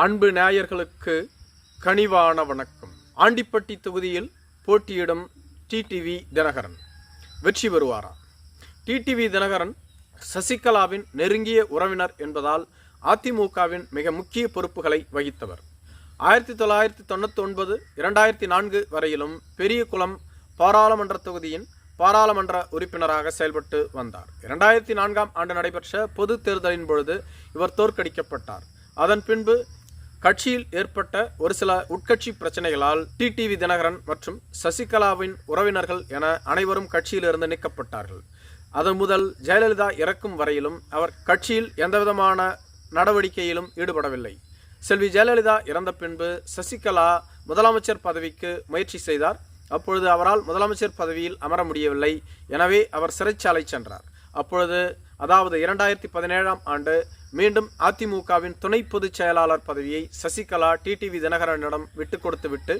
அன்பு நேயர்களுக்கு கனிவான வணக்கம். ஆண்டிப்பட்டி தொகுதியில் போட்டியிடும் டிடிவி தினகரன் வெற்றி பெறுவாரா? டிடிவி தினகரன் சசிகலாவின் நெருங்கிய உறவினர் என்பதால் அதிமுகவின் மிக முக்கிய பொறுப்புகளை வகித்தவர். ஆயிரத்தி தொள்ளாயிரத்தி தொண்ணூற்றி ஒன்பது இரண்டாயிரத்தி நான்கு வரையிலும் பெரியகுளம் பாராளுமன்ற தொகுதியின் பாராளுமன்ற உறுப்பினராக செயல்பட்டு வந்தார். இரண்டாயிரத்தி நான்காம் ஆண்டு நடைபெற்ற பொது தேர்தலின் பொழுது இவர் தோற்கடிக்கப்பட்டார். அதன் பின்பு கட்சியில் ஏற்பட்ட ஒரு சில உட்கட்சி பிரச்சனைகளால் டிடிவி தினகரன் மற்றும் சசிகலாவின் உறவினர்கள் என அனைவரும் கட்சியிலிருந்து நீக்கப்பட்டார்கள். அதன் முதல் ஜெயலலிதா இறக்கும் வரையிலும் அவர் கட்சியில் எந்தவிதமான நடவடிக்கையிலும் ஈடுபடவில்லை. செல்வி ஜெயலலிதா இறந்த பின்பு சசிகலா முதலமைச்சர் பதவிக்கு முயற்சி செய்தார். அப்பொழுது அவரால் முதலமைச்சர் பதவியில் அமர முடியவில்லை. எனவே அவர் சிறைச்சாலை சென்றார். அப்பொழுது அதாவது இரண்டாயிரத்தி பதினேழாம் ஆண்டு மீண்டும் அதிமுகவின் துணை பொதுச் செயலாளர் பதவியை சசிகலா டிடிவி தினகரனிடம் விட்டு கொடுத்துவிட்டு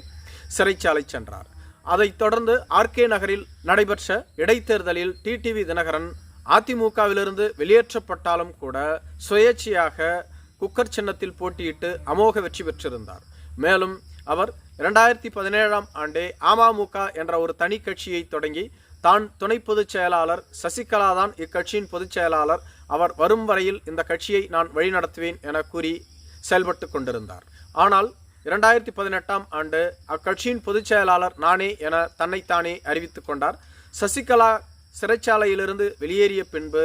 சிறைச்சாலை சென்றார். அதைத் தொடர்ந்து ஆர்கே நகரில் நடைபெற்ற இடைத்தேர்தலில் டிடிவி தினகரன் அதிமுகவிலிருந்து வெளியேற்றப்பட்டாலும் கூட சுயேட்சையாக குக்கர் சின்னத்தில் போட்டியிட்டு அமோக வெற்றி பெற்றிருந்தார். மேலும் அவர் இரண்டாயிரத்தி பதினேழாம் ஆண்டே அமமுக என்ற ஒரு தனி கட்சியை தொடங்கி தான் துணை பொதுச் செயலாளர் சசிகலா தான் இக்கட்சியின் பொதுச் செயலாளர். அவர் வரும் வரையில் இந்த கட்சியை நான் வழிநடத்துவேன் என கூறி செயல்பட்டு கொண்டிருந்தார். ஆனால் இரண்டாயிரத்தி பதினெட்டாம் ஆண்டு அக்கட்சியின் பொதுச் செயலாளர் நானே என தன்னைத்தானே அறிவித்துக் கொண்டார். சசிகலா சிறைச்சாலையிலிருந்து வெளியேறிய பின்பு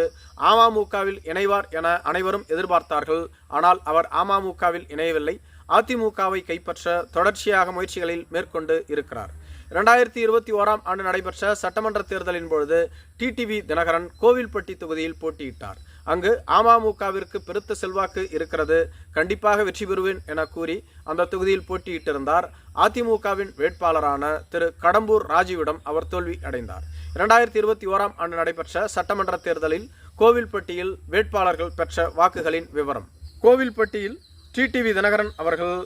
அமமுகவில் இணைவார் என அனைவரும் எதிர்பார்த்தார்கள். ஆனால் அவர் அமமுகவில் இணையவில்லை. அதிமுகவை கைப்பற்ற தொடர்ச்சியாக முயற்சிகளில் மேற்கொண்டு இருக்கிறார். இரண்டாயிரத்தி இருபத்தி ஓராம் ஆண்டு நடைபெற்ற சட்டமன்ற தேர்தலின் பொழுது டிடிவி தினகரன் கோவில்பட்டி தொகுதியில் போட்டியிட்டார். அங்கு அமமுகவிற்கு பெருத்த செல்வாக்கு இருக்கிறது. கண்டிப்பாக வெற்றி பெறுவேன் என கூறி அந்த தொகுதியில் போட்டியிட்டிருந்தார். அதிமுகவின் வேட்பாளரான திரு கடம்பூர் ராஜீவிடம் அவர் தோல்வி அடைந்தார். இரண்டாயிரத்தி இருபத்தி ஓராம் ஆண்டு நடைபெற்ற சட்டமன்ற தேர்தலில் கோவில்பட்டியில் வேட்பாளர்கள் பெற்ற வாக்குகளின் விவரம். கோவில்பட்டியில் டிடிவி தினகரன் அவர்கள்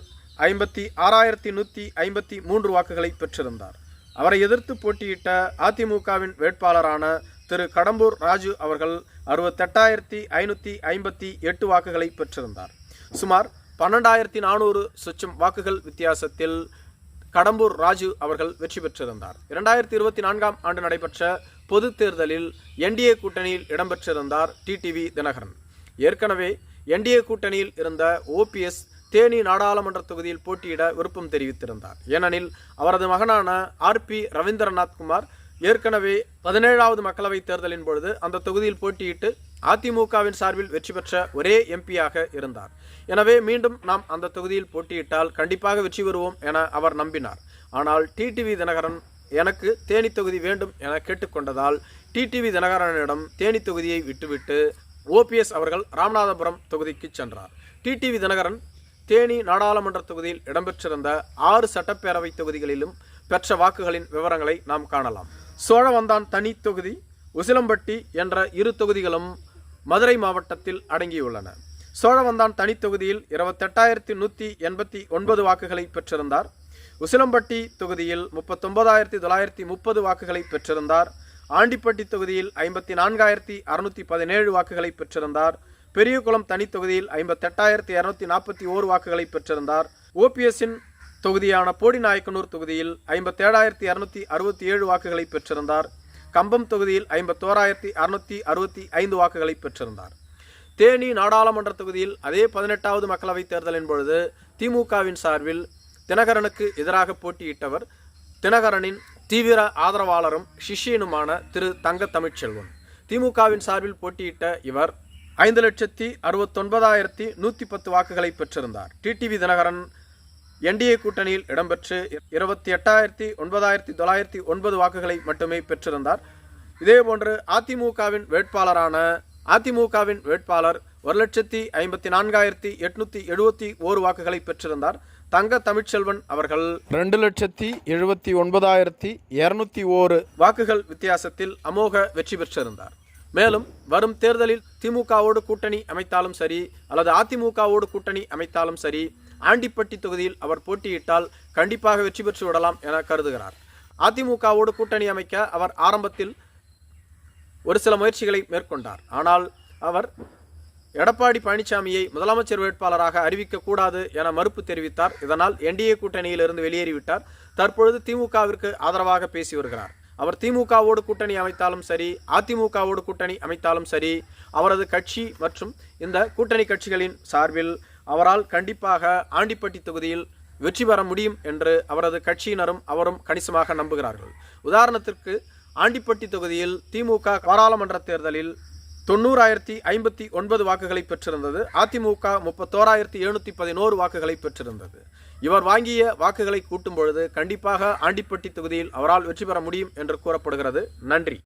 ஐம்பத்தி ஆறாயிரத்தி நூற்றி ஐம்பத்தி மூன்று வாக்குகளை பெற்றிருந்தார். அவரை எதிர்த்து போட்டியிட்ட அதிமுகவின் வேட்பாளரான திரு கடம்பூர் ராஜு அவர்கள் அறுபத்தெட்டாயிரத்தி ஐநூற்றி ஐம்பத்தி எட்டு வாக்குகளை பெற்றிருந்தார். சுமார் பன்னெண்டாயிரத்தி நானூறு சொச்சம் வாக்குகள் வித்தியாசத்தில் கடம்பூர் ராஜு அவர்கள் வெற்றி பெற்றிருந்தார். இரண்டாயிரத்தி இருபத்தி நான்காம் ஆண்டு நடைபெற்ற பொது தேர்தலில் என்டிஏ கூட்டணியில் இடம்பெற்றிருந்தார் டிடிவி தினகரன். ஏற்கனவே என்டிஏ கூட்டணியில் இருந்த ஓபிஎஸ் தேனி நாடாளுமன்ற தொகுதியில் போட்டியிட விருப்பம் தெரிவித்திருந்தார். ஏனெனில் அவரது மகனான ஆர் பி ரவீந்திரநாத் குமார் ஏற்கனவே பதினேழாவது மக்களவைத் தேர்தலின் பொழுது அந்த தொகுதியில் போட்டியிட்டு அதிமுகவின் சார்பில் வெற்றி பெற்ற ஒரே எம்பியாக இருந்தார். எனவே மீண்டும் நாம் அந்த தொகுதியில் போட்டியிட்டால் கண்டிப்பாக வெற்றி பெறுவோம் என அவர் நம்பினார். ஆனால் டிடிவி தினகரன் எனக்கு தேனி தொகுதி வேண்டும் என கேட்டுக்கொண்டதால் டிடிவி தினகரனிடம் தேனி தொகுதியை விட்டுவிட்டு ஓபிஎஸ் அவர்கள் ராமநாதபுரம் தொகுதிக்கு சென்றார். டிடிவி தினகரன் தேனி நாடாளுமன்ற தொகுதியில் இடம்பெற்றிருந்த ஆறு சட்டப்பேரவை தொகுதிகளிலும் பெற்ற வாக்குகளின் விவரங்களை நாம் காணலாம். சோழவந்தான் தனி தொகுதி உசிலம்பட்டி என்ற இரு தொகுதிகளும் மதுரை மாவட்டத்தில் அடங்கியுள்ளன. சோழவந்தான் தனி தொகுதியில் இருபத்தெட்டாயிரத்தி நூற்றி எண்பத்தி ஒன்பது வாக்குகளை பெற்றிருந்தார். உசிலம்பட்டி தொகுதியில் முப்பத்தொன்பதாயிரத்தி தொள்ளாயிரத்தி முப்பது வாக்குகளை பெற்றிருந்தார். ஆண்டிப்பட்டி தொகுதியில் ஐம்பத்தி நான்காயிரத்தி அறுநூற்றி பதினேழு வாக்குகளை பெற்றிருந்தார். பெரியகுளம் தனி தொகுதியில் ஐம்பத்தெட்டாயிரத்தி இரநூத்தி நாற்பத்தி ஓரு வாக்குகளை பெற்றிருந்தார். ஓபிஎஸ்ஸின் தொகுதியான போடிநாயக்கனூர் தொகுதியில் ஐம்பத்தேழாயிரத்தி இரநூத்தி அறுபத்தி ஏழு வாக்குகளை பெற்றிருந்தார். கம்பம் தொகுதியில் ஐம்பத்தோராயிரத்தி அறுநூத்தி அறுபத்தி ஐந்து வாக்குகளை பெற்றிருந்தார். தேனி நாடாளுமன்ற தொகுதியில் அதே பதினெட்டாவது மக்களவைத் தேர்தலின் பொழுது திமுகவின் சார்பில் தினகரனுக்கு எதிராக போட்டியிட்டவர் தினகரனின் தீவிர ஆதரவாளரும் சிஷியனுமான திரு தங்க தமிழ்ச்செல்வன் திமுகவின் சார்பில் போட்டியிட்ட இவர் ஐந்து லட்சத்தி அறுபத்தொன்பதாயிரத்தி நூற்றி பத்து வாக்குகளை பெற்றிருந்தார். டிடிவி தினகரன் என்டிஏ கூட்டணியில் இடம்பெற்று இருபத்தி எட்டாயிரத்தி ஒன்பதாயிரத்தி தொள்ளாயிரத்தி ஒன்பது வாக்குகளை மட்டுமே பெற்றிருந்தார். இதேபோன்று அதிமுகவின் வேட்பாளரான அதிமுகவின் வேட்பாளர் ஒரு லட்சத்தி ஐம்பத்தி நான்காயிரத்தி எட்நூத்தி எழுபத்தி ஓரு வாக்குகளை பெற்றிருந்தார். தங்க தமிழ்ச்செல்வன் அவர்கள் ரெண்டு லட்சத்தி எழுபத்தி ஒன்பதாயிரத்தி இருநூத்தி ஓரு வாக்குகள் வித்தியாசத்தில் அமோக வெற்றி பெற்றிருந்தார். மேலும் வரும் தேர்தலில் திமுகவோடு கூட்டணி அமைத்தாலும் சரி அல்லது அதிமுகவோடு கூட்டணி அமைத்தாலும் சரி ஆண்டிப்பட்டி தொகுதியில் அவர் போட்டியிட்டால் கண்டிப்பாக வெற்றி பெற்று விடலாம் என கருதுகிறார். அதிமுகவோடு கூட்டணி அமைக்க அவர் ஆரம்பத்தில் ஒரு சில முயற்சிகளை மேற்கொண்டார். ஆனால் அவர் எடப்பாடி பழனிசாமியை முதலமைச்சர் வேட்பாளராக அறிவிக்கக்கூடாது என மறுப்பு தெரிவித்தார். இதனால் என்டிஏ கூட்டணியிலிருந்து வெளியேறிவிட்டார். தற்பொழுது திமுகவிற்கு ஆதரவாக பேசி வருகிறார். அவர் திமுகவோடு கூட்டணி அமைத்தாலும் சரி அதிமுகவோடு கூட்டணி அமைத்தாலும் சரி அவரது கட்சி மற்றும் இந்த கூட்டணி கட்சிகளின் சார்பில் அவரால் கண்டிப்பாக ஆண்டிப்பட்டி தொகுதியில் வெற்றி பெற முடியும் என்று அவரது கட்சியினரும் அவரும் கணிசமாக நம்புகிறார்கள். உதாரணத்திற்கு ஆண்டிப்பட்டி தொகுதியில் திமுக பாராளுமன்ற தேர்தலில் தொண்ணூறாயிரத்தி ஐம்பத்தி ஒன்பது வாக்குகளை பெற்றிருந்தது. அதிமுக முப்பத்தோராயிரத்தி எழுநூற்றி பதினோரு வாக்குகளை பெற்றிருந்தது. இவர் வாங்கிய வாக்குகளை கூட்டும் பொழுது கண்டிப்பாக ஆண்டிப்பட்டி தொகுதியில் அவரால் வெற்றி பெற முடியும் என்று கூறப்படுகிறது. நன்றி.